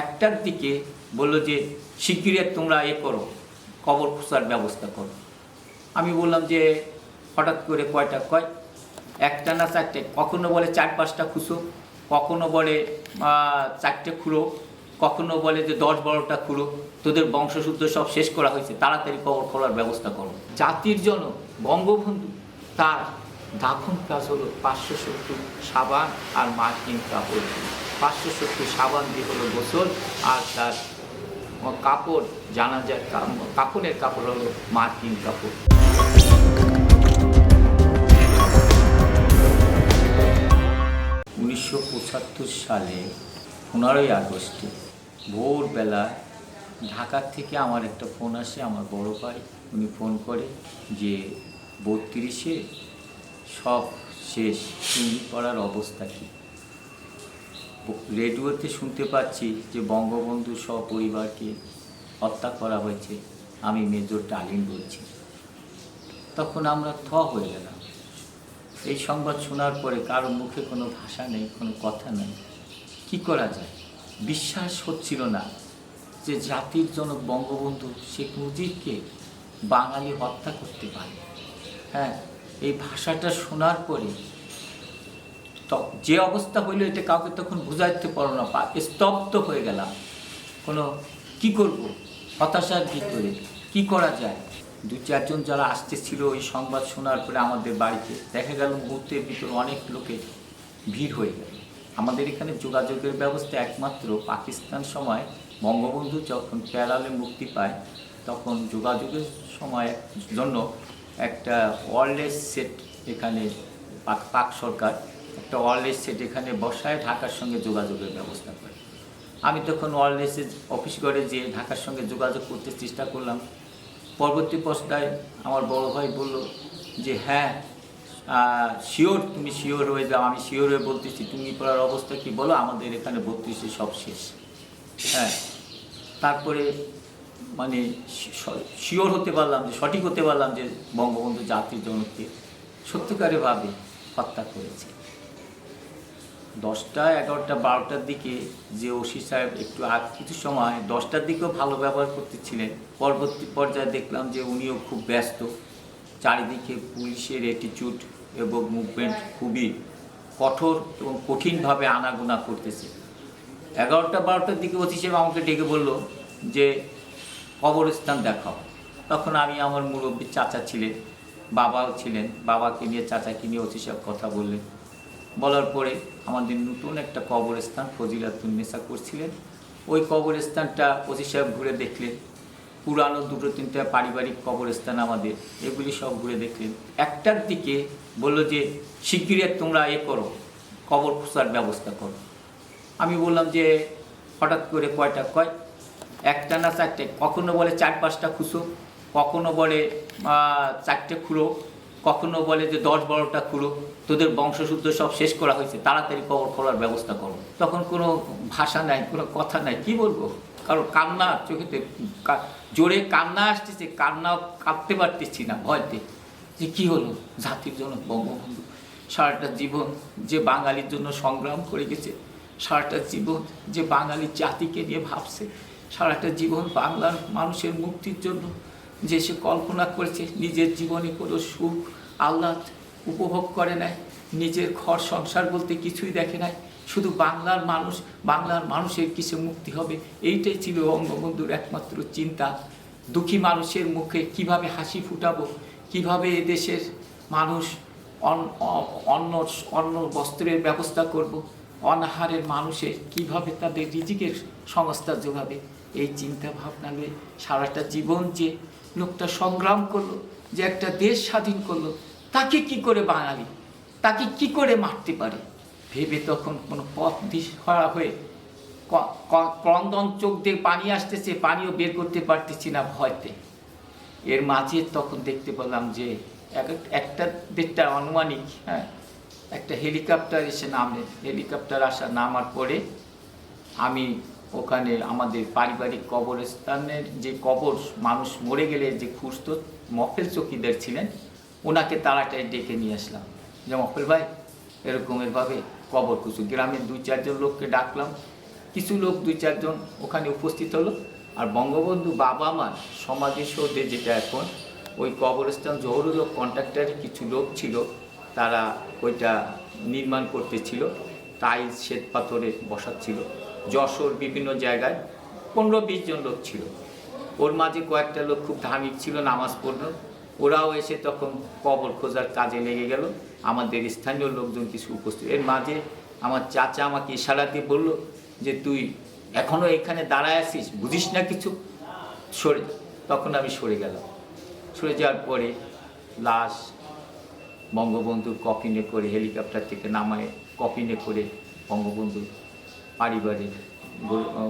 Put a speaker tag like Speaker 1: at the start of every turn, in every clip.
Speaker 1: একটার দিকে বলল যে, শিগগিরই তোমরা এ করো, কবর খোঁজার ব্যবস্থা করো। আমি বললাম যে, হঠাৎ করে কয়টা? কয়? একটা না চারটে? কখনো বলে চার পাঁচটা খুঁজো কখনো বলে চারটে খুঁড়ো, কখনো বলে যে দশ বারোটা খুঁড়ো। তোদের বংশশুদ্ধ সব শেষ করা হয়েছে, তাড়াতাড়ি কবর খোলার ব্যবস্থা করো। জাতির জন্য বঙ্গবন্ধু, তার দাফন কাজ হলো পাঁচশো সত্তর সাবান আর মার্কিন কাপড়। পাঁচশো সত্তর সাবান দিয়ে হলো গোসল আর তার কাপড় জানা যায় কাপড়ের কাপড় হলো মার্কিন কাপড়। উনিশশো পঁচাত্তর সালে পনেরোই আগস্টে ভোরবেলা ঢাকার থেকে আমার একটা ফোন আসে, আমার বড় ভাই, উনি ফোন করে যে বত্রিশে সব শেষ চুরি করার অবস্থা কী? রেডিওতে শুনতে পাচ্ছি যে বঙ্গবন্ধু সপরিবারকে হত্যা করা হয়েছে। আমি মেজর টালিন বলছি। তখন আমরা থ হয়ে গেলাম। এই সংবাদ শোনার পরে কারও মুখে কোনো ভাষা নেই, কোনো কথা নেই। কি করা যায়? বিশ্বাস হচ্ছিল না যে জাতির জনক বঙ্গবন্ধু শেখ মুজিবকে বাঙালি হত্যা করতে পারে। হ্যাঁ এই ভাষাটা শোনার পরে যে অবস্থা হইল এটা কাউকে তখন বুঝাইতে পারো না পা- স্তব্ধ হয়ে গেলাম। কোনো, কি করব? হতাশার ভিতরে কি করা যায়? দু চারজন যারা আসতেছিল ওই সংবাদ শোনার পরে আমাদের বাড়িতে, দেখা গেল মুহূর্তের ভিতরে অনেক লোকে ভিড় হয়ে গেল। আমাদের এখানে যোগাযোগের ব্যবস্থা একমাত্র পাকিস্তান সময় বঙ্গবন্ধু যখন প্যারালে মুক্তি পায়, তখন যোগাযোগের সময় জন্য একটা ওয়ারলেস সেট এখানে পাক পাক সরকার একটা ওয়ারলেস এখানে বসায় ঢাকার সঙ্গে যোগাযোগের ব্যবস্থা করে। আমি তখন ওয়ারলেসের অফিস ঘরে যেয়ে ঢাকার সঙ্গে যোগাযোগ করতে চেষ্টা করলাম। পরবর্তী পর্যায়ে আমার বড় ভাই বলল যে হ্যাঁ শিওর তুমি শিওর হয়ে যাও, আমি শিওর হয়ে বলতেছি। তুমি পড়ার অবস্থা কি বলো? আমাদের এখানে বত্রিশে সব শেষ। হ্যাঁ তারপরে মানে শিওর হতে পারলাম যে, সঠিক হতে পারলাম যে, বঙ্গবন্ধু জাতির জনককে সত্যিকারেভাবে হত্যা করেছে। দশটা, এগারোটা, বারোটার দিকে যে ওসি সাহেব একটু আগ, কিছু সময় দশটার দিকেও ভালো ব্যবহার করতেছিলেন। পরবর্তী পর্যায়ে দেখলাম যে উনিও খুব ব্যস্ত। চারিদিকে পুলিশের অ্যাটিচিউড এবং মুভমেন্ট খুবই কঠোর এবং কঠিনভাবে আনাগোনা করতেছে। এগারোটা, বারোটার দিকে ওসি সাহেব আমাকে ডেকে বলল যে, কবরস্থান দেখাও। তখন আমি আমার মুরব্বী চাচা ছিলেন, বাবাও ছিলেন, বাবাকে নিয়ে, চাচাকে নিয়ে ওসি সাহেব কথা বললেন। বলার পরে আমাদের নতুন একটা কবরস্থান ফজিলাতুন্নেসা করছিলেন। ওই কবরস্থানটা ওসি সাহেব ঘুরে দেখলেন। পুরানো দুটো তিনটা পারিবারিক কবরস্থান আমাদের, এগুলি সব ঘুরে দেখলেন। একটার দিকে বলল যে, শিগগিরই তোমরা এ করো, কবর খোঁজার ব্যবস্থা করো। আমি বললাম যে, হঠাৎ করে কয়টা? কয়, একটা না চারটে। কখনো বলে, চার পাঁচটা খুঁজো কখনো বলে চারটে খুঁড়ো। কখনো বলে যে দশ বারোটা খুঁড়ো, তোদের বংশশুদ্ধ সব শেষ করা হয়েছে, তাড়াতাড়ি কবর খোলার ব্যবস্থা করো। তখন কোনো ভাষা নাই, কোনো কথা নাই, কি বলব? কারণ কান্না চোখেতে জোরে কান্না আসতেছে কান্না কাঁদতে পারতেছি না ভয়তে। যে কি হলো? জাতির জন্য বঙ্গবন্ধু। সারাটা জীবন যে বাঙালির জন্য সংগ্রাম করে গেছে, সারাটা জীবন যে বাঙালি জাতিকে নিয়ে ভাবছে, সারাটা জীবন বাংলার মানুষের মুক্তির জন্য যে সে কল্পনা করেছে, নিজের জীবনে কোনো সুখ আহ্লাদ উপভোগ করে নাই, নিজের ঘর সংসার বলতে কিছুই দেখে নাই, শুধু বাংলার মানুষ, বাংলার মানুষের কিসে মুক্তি হবে, এইটাই ছিল বঙ্গবন্ধুর একমাত্র চিন্তা। দুঃখী মানুষের মুখে কীভাবে হাসি ফুটাবো, কীভাবে এদেশের মানুষ অন্য অ- অন্ন অন্ন বস্ত্রের ব্যবস্থা করব, অনাহারের মানুষের কীভাবে তাদের রিজিকের সংস্থা যোগাবে, এই চিন্তা ভাবনা নিয়ে সারাটা জীবন যে লোকটা সংগ্রাম করল, যে একটা দেশ স্বাধীন করল, তাকে কি করে বাঙালি তাকে কি করে মারতে পারে? ভেবে তখন কোনো পথ দিশহারা হয়ে ক্রন্দন চোখ দিয়ে পানি আসতেছে, পানিও বের করতে পারতেছি না ভয়তে। এর মাঝে তখন দেখতে পেলাম যে এক- একটা দেড়টা আনুমানিক হ্যাঁ একটা হেলিকপ্টার এসে নামলেন হেলিকপ্টার আসা নামার পরে আমি ওখানে আমাদের পারিবারিক কবরস্থানের যে কবর, মানুষ মরে গেলে যে খুঁজত, মফেল চকিদার ছিলেন ওনাকে তাড়াতাড়ি ডেকে নিয়ে আসলাম। যে মফেল ভাই, এরকম এভাবে কবর খুঁজো গ্রামের দুই চারজন লোককে ডাকলাম। কিছু লোক দুই চারজন ওখানে উপস্থিত হলো। আর বঙ্গবন্ধু বাবা মার সমাধি সৌধে যেটা এখন, ওই কবরস্থান জহরুল কন্ট্রাক্টারের কিছু লোক ছিল, তারা ওইটা নির্মাণ করতেছিল টাইলস শ্বেত পাথরে বসাচ্ছিল। যশোর বিভিন্ন জায়গায় পনেরো বিশ জন লোক ছিল। ওর মাঝে কয়েকটা লোক খুব ধার্মিক ছিল, নামাজ পড়ল ওরাও এসে তখন কবর খোঁজার কাজে লেগে গেল। আমাদের স্থানীয় লোকজন কিছু উপস্থিত। এর মাঝে আমার চাচা আমাকে ইশারা দিয়ে বলল যে, তুই এখনও এখানে দাঁড়ায় আছিস? বুঝিস না কিছু? সরে তখন আমি সরে গেলাম। সরে যাওয়ার পরে লাশ বঙ্গবন্ধুর কফিনে করে, হেলিকপ্টার থেকে নামায় কফিনে করে বঙ্গবন্ধুর পারিবারিক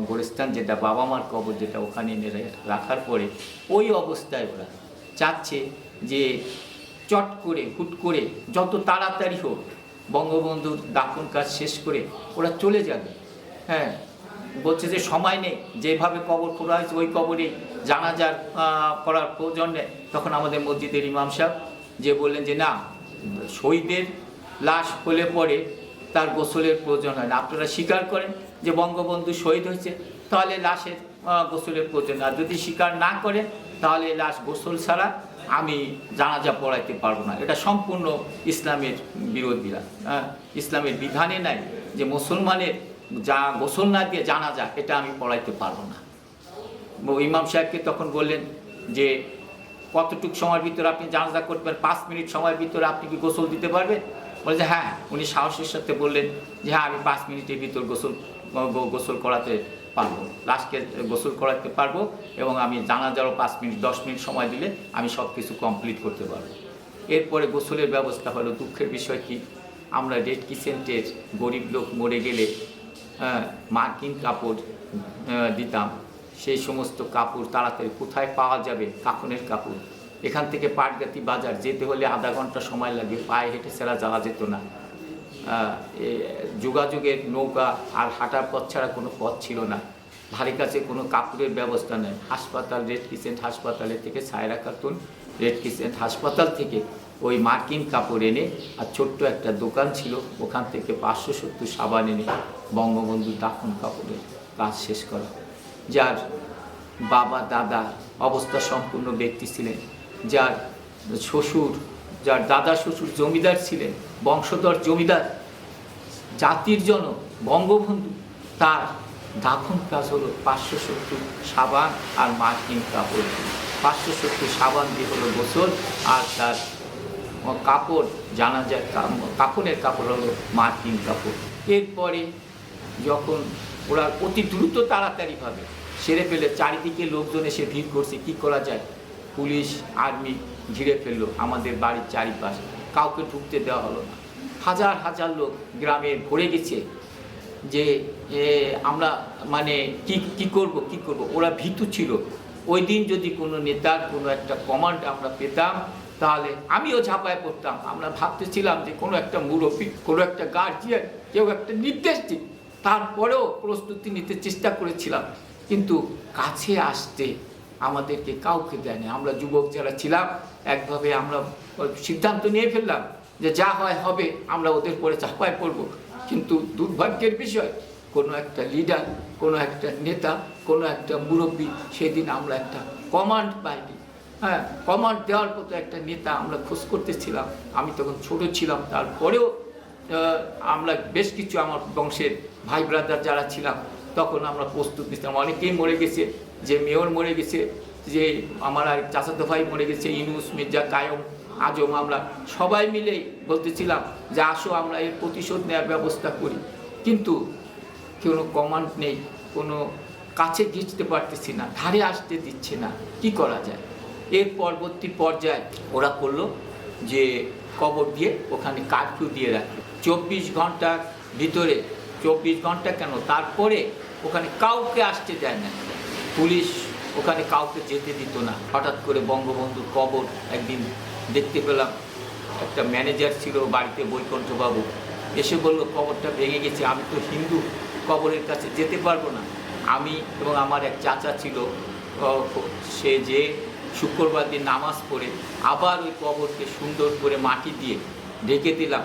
Speaker 1: গোরস্থান যেটা, বাবা মার কবর যেটা ওখানে এনে রাখার পরে ওই অবস্থায় ওরা চাচ্ছে যে চট করে, হুট করে, যত তাড়াতাড়ি হোক, বঙ্গবন্ধুর দাফন কাজ শেষ করে ওরা চলে যাবে। হ্যাঁ বলছে যে সময় নেই, যেভাবে কবর খোঁড়া হয়েছে ওই কবরে জানাজার করার প্রয়োজন নেই। তখন আমাদের মসজিদের ইমাম সাহেব যে বললেন যে না, শহীদের লাশ হলে পরে তার গোসলের প্রয়োজন হয় না। আপনারা স্বীকার করেন যে বঙ্গবন্ধু শহীদ হয়েছে, তাহলে লাশের গোসলের প্রয়োজন আর যদি স্বীকার না করেন, তাহলে লাশ গোসল ছাড়া আমি জানাজা পড়াইতে পারব না। এটা সম্পূর্ণ ইসলামের বিরোধীরা ইসলামের বিধানে নাই যে মুসলমানের যা গোসল না দিয়ে জানাজা, এটা আমি পড়াইতে পারব না। ইমাম সাহেবকে তখন বললেন যে, কতটুক সময়ের ভিতরে আপনি জানাজা করবেন? পাঁচ মিনিট সময়ের ভিতরে আপনি কি গোসল দিতে পারবেন? বলে যে হ্যাঁ। উনি সাহসের সাথে বললেন যে হ্যাঁ আমি পাঁচ মিনিটের ভিতর গোসল গোসল করাতে পারব। লাস্টকে গোসল করাতে পারব এবং আমি জানা জানাজারও পাঁচ মিনিট দশ মিনিট সময় দিলে আমি সব কিছু কমপ্লিট করতে পারব। এরপরে গোসলের ব্যবস্থা হলো। দুঃখের বিষয় কি? আমরা রেড কিসেন্টের গরিব লোক মরে গেলে হ্যাঁ, মার্কিন কাপড় দিতাম। সেই সমস্ত কাপড় তাড়াতাড়ি কোথায় পাওয়া যাবে? কাফনের কাপড়। এখান থেকে পাটগাতি বাজার যেতে হলে আধা ঘণ্টা সময় লাগে, পায়ে হেঁটে ছাড়া যাওয়া যেত না। যোগাযোগের নৌকা আর হাঁটার পথ ছাড়া কোনো পথ ছিল না। ধারে কাছে কোনো কাপড়ের ব্যবস্থা নেই। হাসপাতাল, রেড কিসেন্ট হাসপাতালের থেকে সায়রা খাতুন, রেড কিসেন্ট হাসপাতাল থেকে ওই মার্কিন কাপড় এনে আর ছোট্ট একটা দোকান ছিল, ওখান থেকে পাঁচশো সত্তর সাবান এনে বঙ্গবন্ধু দাফন কাপড়ের কাজ শেষ করা। যার বাবা, দাদা অবস্থা সম্পূর্ণ ব্যক্তি ছিলেন। যার শ্বশুর, যার দাদা শ্বশুর জমিদার ছিলেন, বংশধর জমিদার, জাতির জনক, বঙ্গবন্ধু, তার দাফন কাজ হলো পাঁচশো সত্তর সাবান আর মার্কিন কাপড়। পাঁচশো সত্তর সাবান দিয়ে হলো গোসল আর তার কাপড় জানা যায় কাপড়ের কাপড় হলো মার্কিন কাপড়। এরপরে যখন ওরা অতি দ্রুত তাড়াতাড়িভাবে সেরে ফেলে, চারিদিকে লোকজন এসে ভিড় করছে, কি করা যায়? পুলিশ, আর্মি ঘিরে ফেলল আমাদের বাড়ির চারিপাশ। কাউকে ঢুকতে দেওয়া হলো না। হাজার হাজার লোক গ্রামে ভরে গেছে যে আমরা মানে কি কি করব কি করব? ওরা ভীতু ছিল। ওই দিন যদি কোনো নেতার কোনো একটা কমান্ড আমরা পেতাম, তাহলে আমিও ঝাঁপায় পড়তাম। আমরা ভাবতেছিলাম যে কোনো একটা মুরব্বী, কোনো একটা গার্জিয়ান কেউ একটা নির্দেশ দিক। তারপরেও প্রস্তুতি নিতে চেষ্টা করেছিলাম। কিন্তু কাছে আসতে আমাদেরকে কাউকে দেয়নি। আমরা যুবক যারা ছিলাম, একভাবে আমরা সিদ্ধান্ত নিয়ে ফেললাম যে যা হয় হবে, আমরা ওদের পরে চাপায় পড়ব। কিন্তু দুর্ভাগ্যের বিষয়, কোনো একটা লিডার কোনো একটা নেতা, কোনো একটা মুরব্বী সেদিন আমরা একটা কমান্ড পাইনি। হ্যাঁ কমান্ড দেওয়ার মতো একটা নেতা আমরা খোঁজ করতেছিলাম। আমি তখন ছোট ছিলাম, তারপরেও আমরা বেশ কিছু আমার বংশের ভাই ব্রাদার যারা ছিলাম, তখন আমরা প্রস্তুত নিতাম অনেকেই মরে গেছে যে মেয়র মরে গেছে, যে আমার আর চাচাতো ভাই মরে গেছে, ইনুস, মির্জা, কায়ম, আজম, আমরা সবাই মিলেই বলতেছিলাম যে আসো, আমরা এর প্রতিশোধ নেওয়ার ব্যবস্থা করি। কিন্তু কোনো কমান্ড নেই, কোনো কাছে ঘিঁচতে পারতেছি না, ধারে আসতে দিচ্ছে না, কি করা যায়? এর পরবর্তী পর্যায়ে ওরা করল যে কবর দিয়ে ওখানে কারফিউ দিয়ে রাখে চব্বিশ ঘণ্টার ভিতরে, চব্বিশ ঘণ্টা কেন? তারপরে ওখানে কাউকে আসতে দেয় না পুলিশ ওখানে কাউকে যেতে দিত না। হঠাৎ করে বঙ্গবন্ধুর কবর একদিন দেখতে পেলাম। একটা ম্যানেজার ছিল বাড়িতে বৈকুণ্ঠবাবু। এসে বলল, কবরটা ভেঙে গেছে, আমি তো হিন্দু, কবরের কাছে যেতে পারব না। আমি এবং আমার এক চাচা ছিল সে যে শুক্রবার দিন নামাজ পড়ে, আবার ওই কবরকে সুন্দর করে মাটি দিয়ে ঢেকে দিলাম।